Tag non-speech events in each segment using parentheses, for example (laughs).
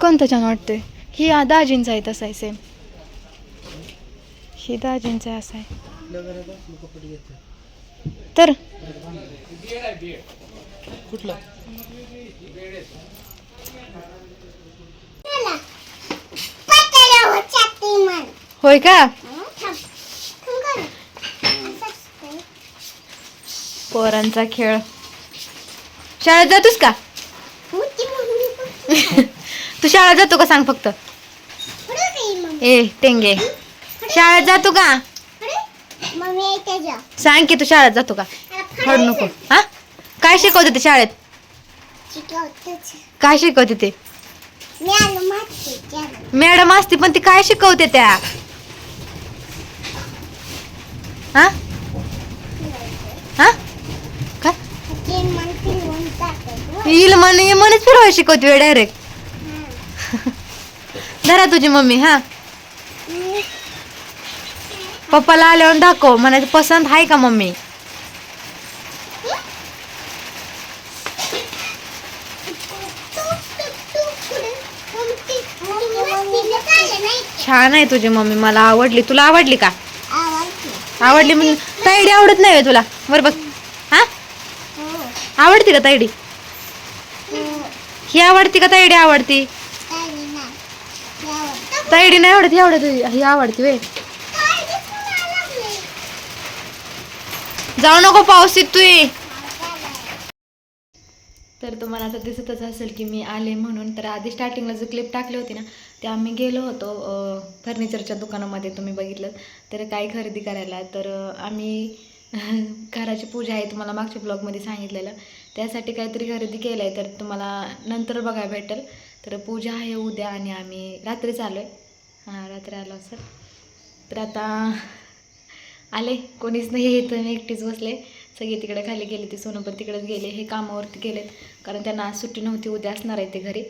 कोणतं छान वाटतंय. ही दाजींचा आहे तसा आहे सेम ही दाजींचा आहे असा आहे. तर? कुठला होय का? पोरांचा खेळ. शाळेत जातोस का? (laughs) तू शाळेत जातो का सांग फक्त? ए टेंगे. शाळेत जातो का? सांग की तू शाळेत जातो का? हड नको. हा? काय शिकवते ते शाळेत? काय शिकवते ते? मॅडम असते पण ती काय शिकवते त्या? हा? हा? काय? येईल म्हणे म्हणच फिरवाय शिकवते डायरेक्ट धरा तुझी मम्मी हा. पप्पाला आल्यावर दाखव म्हणायचं पसंत आहे का मम्मी? छान आहे तुझी मम्मी मला आवडली. तुला आवडली का? आवडली म्हणजे तायडी आवडत नाही तुला. बरं बघ. हा? आवडती का तायडी ही आवडती का तायडी आवडती? तायडी नाही आवडत ही आवडत ही आवडती वे जाऊ नको पाऊस तू तर तुम्हाला आता दिसतच असेल की मी आले म्हणून तर आधी स्टार्टिंगला जो क्लिप टाकली होती ना ते आम्ही गेलो होतो फर्निचरच्या दुकानामध्ये तुम्ही बघितलं. तर काय खरेदी करायला तर आम्ही (laughs) घराची पूजा आहे तुम्हाला मागच्या ब्लॉगमध्ये सांगितलेलं. त्यासाठी काहीतरी खरेदी केलं आहे तर तुम्हाला नंतर बघायला भेटेल. तर पूजा आहे उद्या आणि आम्ही रात्रीच आलो आहे. हां रात्री आलो सर. तर आता आले. कोणीच नाही येतं मी एकटीच बसले. सगळे तिकडे खाली गेले. ते सोनं पण तिकडेच गेले. हे कामावरती गेलेत. कारण त्यांना आज सुट्टी नव्हती. उद्या असणार आहे ते घरी.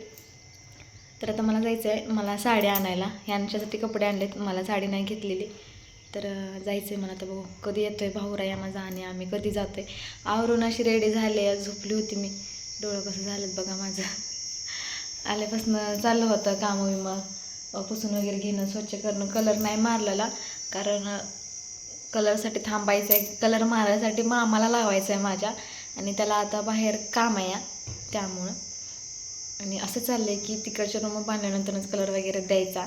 तर आता मला जायचं आहे. मला साडी आणायला. यांच्यासाठी कपडे आणलेत. मला साडी नाही घेतलेली. तर जायचं आहे मला आता बघू. कधी येतो आहे भाऊराया माझा आणि आम्ही कधी जातो आहे आवरून अशी रेडी झाले. झोपली होती मी. डोळं कसं झालं बघा माझं. आल्यापासून चाललं होतं कामं विमं पुसून वगैरे घेणं स्वच्छ करणं. कलर नाही मारलेला कारण कलरसाठी थांबायचं आहे कलर मारायसाठी मामाला लावायचं आहे माझ्या आणि त्याला आता बाहेर काम आहे या, त्यामुळं. आणि असं चाललं आहे की तिकडच्या रूम बांधल्यानंतरच कलर वगैरे द्यायचा.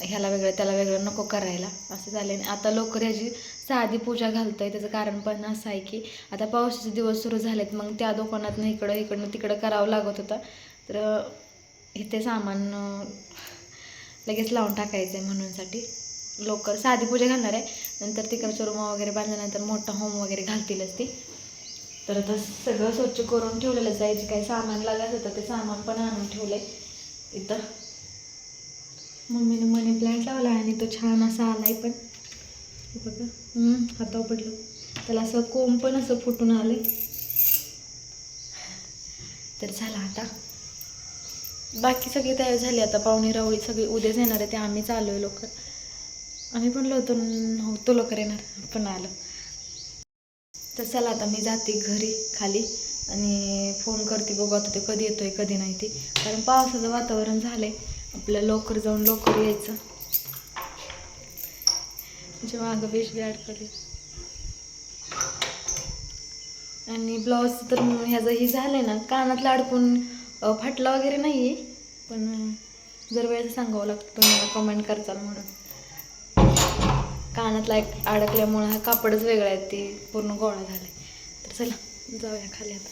ह्याला वेगळं त्याला वेगळं नको करायला. असं झालं आणि आता लवकर ह्याची साधी पूजा घालतं आहे त्याचं कारण पण असं आहे की आता पावसाचे दिवस सुरू झालेत. मग त्या दुकानातनं इकडं इकडनं तिकडं करावं लागत होतं. तर इथे सामान लगेच लावून टाकायचं आहे म्हणूनसाठी. लवकर साधी पूजा घालणार आहे. नंतर तिकडच्या रूमा वगैरे बांधल्यानंतर मोठा होम वगैरे घालतीलच ती. तर आता सगळं स्वच्छ करून ठेवलेलं जायचं काही सामान लागायचं होतं ते सामान पण आणून ठेवलं आहे इथं. मम्मीने मनी प्लांट लावला आणि तो छान असा आला आहे पण बघा. हातावर पडलं. त्याला असं कोंब पण असं फुटून आलं तर झाला आता. बाकी सगळी तयार झाली आता पाहुणे रावळी सगळी उद्याच येणार आहे ते आम्हीच आलो आहे लवकर. आम्ही पण होतो नव्हतो लवकर येणार पण आलो. तर चला आता मी जाते घरी खाली आणि फोन करते बघू आता ते कधी येतोय कधी नाही ते. कारण पावसाचं वातावरण झालं आहे आपलं लवकर जाऊन लवकर यायचं. म्हणजे मागं पिशवी अडकली. आणि ब्लाऊज तर ह्याचं हे आहे ना कानातलं अडकून फाटला वगैरे नाही आहे पण जर वेळेचं सांगावं लागतं तुम्ही मला कमेंट करचाल म्हणून. कानातला एक अडकल्यामुळं हा कापडच वेगळा आहे ते पूर्ण गोळा झाला तर चला जाऊया खाली आता.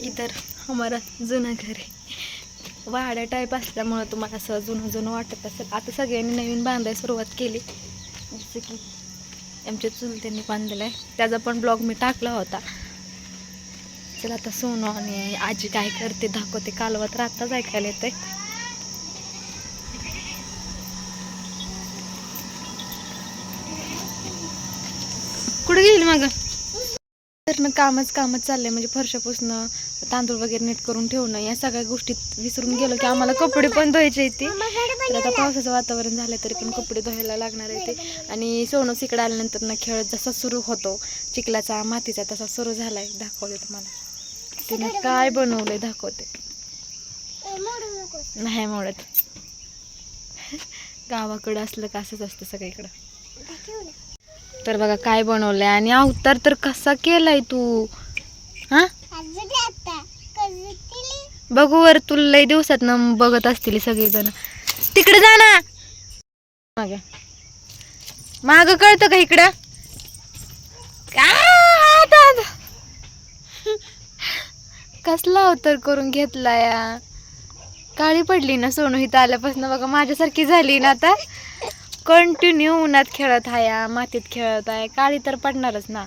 इतर हमारा जुना घर आहे. वाड्या टाईप असल्यामुळं तुम्हाला असं जुनं जुनं वाटत असेल. आता सगळ्यांनी नवीन बांधायला सुरुवात केली. जसं की आमच्या चुलत्यांनी बांधलेलं आहे त्याचा पण ब्लॉग मी टाकला होता. चला आता सोनं आणि आजी काय करते दाखवते. कालवत रात्ताच ऐकायला येते कुठे गेली मग? तर कामच कामच चाललंय. म्हणजे फरशापासून तांदूळ वगैरे नीट करून ठेवणं या सगळ्या गोष्टीत विसरून गेलो की आम्हाला कपडे पण धुवायचे ते. तर आता पावसाचं वातावरण झालं तरी पण कपडे धुवायला लागणार आहे ते. आणि सोनूस इकडे आल्यानंतर ना खेळ जसा सुरू होतो चिखलाचा मातीचा तसा सुरू झालाय. दाखवते तुम्हाला. तिने काय बनवलंय दाखवते. नाही मोडत. गावाकडं असलं का असंच असतं सगळीकडं. तर बघा काय बनवलंय आणि अवतार तर कसा केलाय तू? हा? बघू वर तुला लय दिवसात ना बघत असतील सगळेजण. तिकडे जा ना. माग. माग कळतं का इकडं? कसला अवतार करून घेतला या काळी पडली ना सोनू इथं आल्यापासून. बघा माझ्यासारखी झाली ना आता. कंटिन्यू उन्हात खेळत आहे मातीत खेळत आहे. काळी तर पडणारच ना.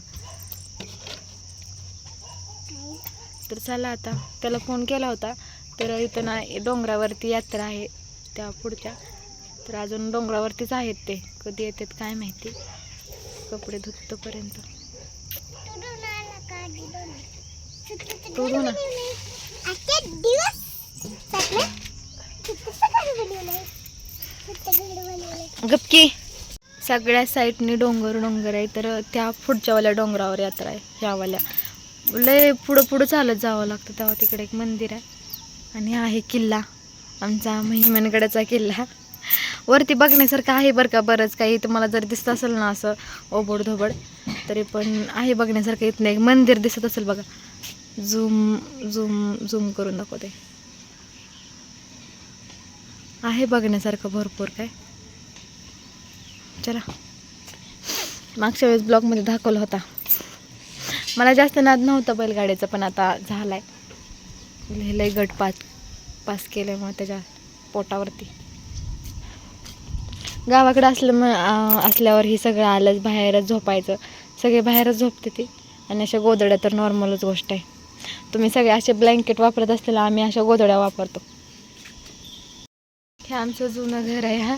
तर चला आता त्याला फोन केला होता. तर इथं ना डोंगरावरती यात्रा आहे त्या पुढच्या. तर अजून डोंगरावरतीच आहेत ते. कधी येतात काय माहिती. कपडे धुतोपर्यंत. तू ना. गपकी. सगळ्या साईडनी डोंगर डोंगर आहे. तर त्या पुढच्यावाल्या डोंगरावर यात्रा आहे यावाल्या लय पुढं पुढं चालत जावं लागतं तेव्हा तिकडे एक मंदिर आहे. आणि आहे किल्ला आमचा महिमनगडाचा किल्ला. वरती बघण्यासारखं आहे बरं का बरंच काही. तुम्हाला जर दिसत असेल ना असं ओबड धोबड तरी पण आहे बघण्यासारखं इथं एक मंदिर दिसत असेल बघा. झूम झूम झूम करून दाखवते. आहे बघण्यासारखं भरपूर काय. चला. मागच्या वेळेस ब्लॉगमध्ये दाखवला होता. मला जास्त नाद नव्हता बैलगाड्याचा पण आता झालाय. लिहिलंय गट पास पास केल्यामुळे त्याच्या पोटावरती. गावाकडे असलं मग असल्यावर हे सगळं आलंच बाहेरच झोपायचं. सगळे बाहेरच झोपते ती. आणि अशा गोदड्या तर नॉर्मलच गोष्ट आहे. तुम्ही सगळे असे ब्लँकेट वापरत असलेला आम्ही अशा गोदड्या वापरतो. आमचं जुनं घर आहे हा.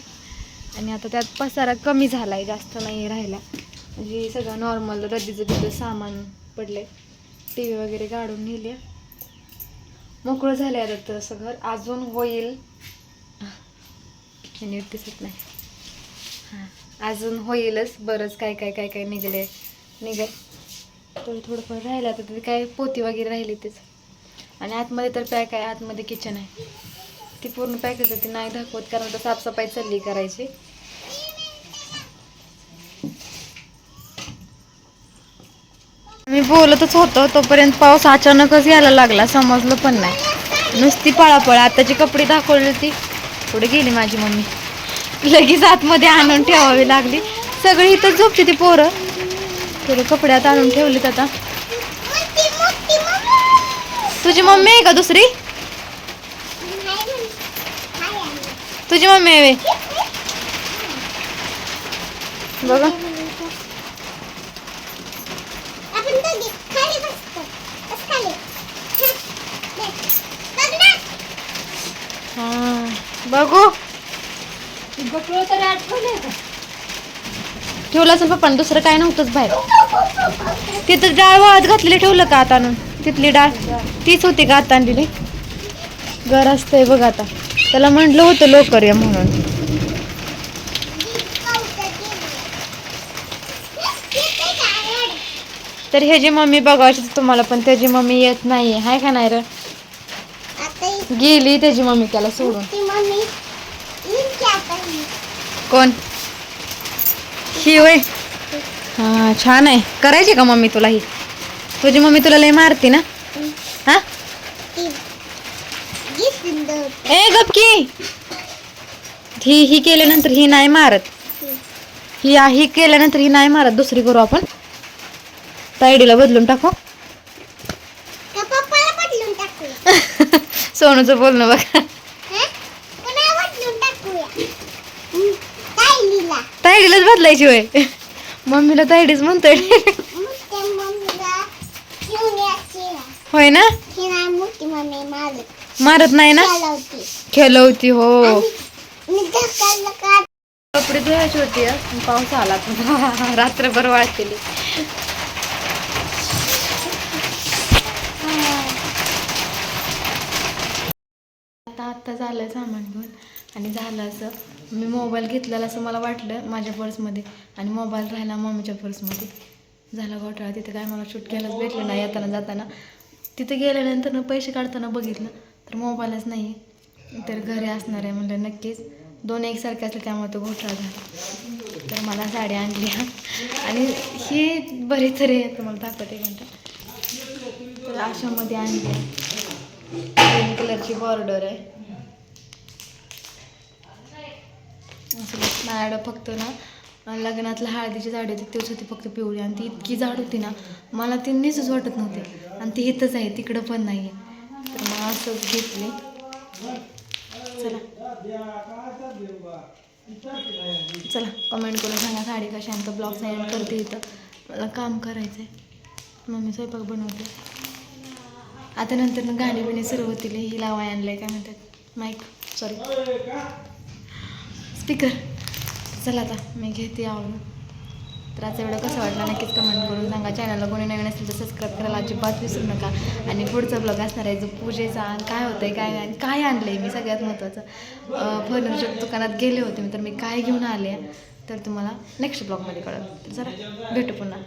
आणि आता त्यात पसारा कमी झाला आहे जास्त नाही राहिला. म्हणजे सगळं नॉर्मल रद्दीचं बिद्दं सामान पडले टी व्ही वगैरे काढून नेली मोकळं झालं आहे आता तसं घर. अजून होईल. हे नीट दिसत नाही. हां. अजून होईलच. बरंच काय काय काय काय निघले निघेल. थोडं थोडंफार राहिलं आता तिथे काय पोती वगैरे राहिली तेच. आणि आतमध्ये तर काय काय आतमध्ये किचन आहे. ती पूर्ण पॅकेज होती नाही दाखवत कारण तर साफसफाई चालली करायची. मी बोलतच होतो तोपर्यंत पाऊस अचानकच यायला लागला समजलं पण नाही. नुसती पळापळ आताची कपडे दाखवली होती. पुढे गेली माझी मम्मी. लगेच आतमध्ये आणून ठेवावी लागली. सगळी इथं झोपते ती पोरं. थोडं कपडे आणून ठेवलेत आता. तुझी मम्मी आहे का दुसरी नाही म्हण. हाय आहे. तुझी मम्मी आहे? बघा. बघ. हा ठेवलं असेल पप्पा दुसरं काय नव्हतंच बाहेर. तिथं डाळ वाळत घातलेली ठेवलं का आता आणून? तिथली डाळ. तीच होती का आता आणलेली? घर असतंय बघ आता. त्याला म्हटलं होतं लवकर या म्हणून. तर ह्याची मम्मी बघायची तुम्हाला पण त्याची मम्मी येत नाही हाय का नाही र? गेली त्याची मम्मी त्याला सोडून. कोण? ही वय हा छान आहे. करायची का मम्मी तुला ही? तुझी मम्मी तुला लय मारते ना हा ती जी सुंदर गपकी ही ही केल्यानंतर ही नाही मारत. ही ही केल्यानंतर ही नाही मारत दुसरी करू आपण. तायडीला बदलून टाकू. का (laughs) सोनूचं बोलणं बघा. तायडीलाच बदलायची होय. मम्मीला तायडीच म्हणतोय. होय ना? मारत नाही ना? खेळवती हो. कपडे धुवायची होती पाऊस आला (laughs) रात्रभर वाटतेली आता आत्ता झालं सामान घेऊन आणि झालं असं. मी मोबाईल घेतलेला असं मला वाटलं माझ्या पर्समध्ये आणि मोबाईल राहिला मम्मीच्या पर्समध्ये झाला घोटाळा. तिथे काय मला शूट घ्यायलाच भेटलं नाही येताना जाताना. तिथे गेल्यानंतर ना पैसे काढताना बघितलं तर मोबाईलच नाही तर घरी असणार आहे म्हणलं नक्कीच. दोन एकसारखे असले त्यामुळे तो घोटाळा झाला. तर मला साडी आणली. हा. आणि ही बरे तरी आहे. तुम्हाला दाखवते म्हणतात तर अशामध्ये आणली ग्रीन कलरची बॉर्डर आहे. असं माझ्याकडं फक्त ना लग्नातलं हळदीची झाड होती तेच होती फक्त पिवळी. आणि ती इतकी झाड होती ना मला ती नीचच वाटत नव्हते. आणि ती इथंच आहे तिकडं पण नाही आहे तर मग असंच घेतली. चला. चला कमेंट करून सांगा साडी कशा आणि तर ब्लॉग साईड करते इथं. मला काम करायचं आहे मम्मी स्वयंपाक बनवते. आता नंतर ना गाणी बिणी सुरू होतील. ही लावाय आणलंय काय म्हणतात? माईक सॉरी स्पीकर चला आता मी घेते आवडून तर आजचा व्हिडिओ कसा वाटला नक्कीच कमेंट करून सांगा. चॅनलला कोणी नवीन असेल तर सबस्क्राईब करायला अजिबात विसरू नका. आणि पुढचा ब्लॉग असणार आहे जो पूजेचा. काय होतं आहे काय आणि काय आणलं आहे मी सगळ्यात महत्त्वाचं फर्निचर दुकानात गेले होते मी तर मी काय घेऊन आले तर तुम्हाला नेक्स्ट ब्लॉगमध्ये कळलं. तर जरा भेटू पुन्हा.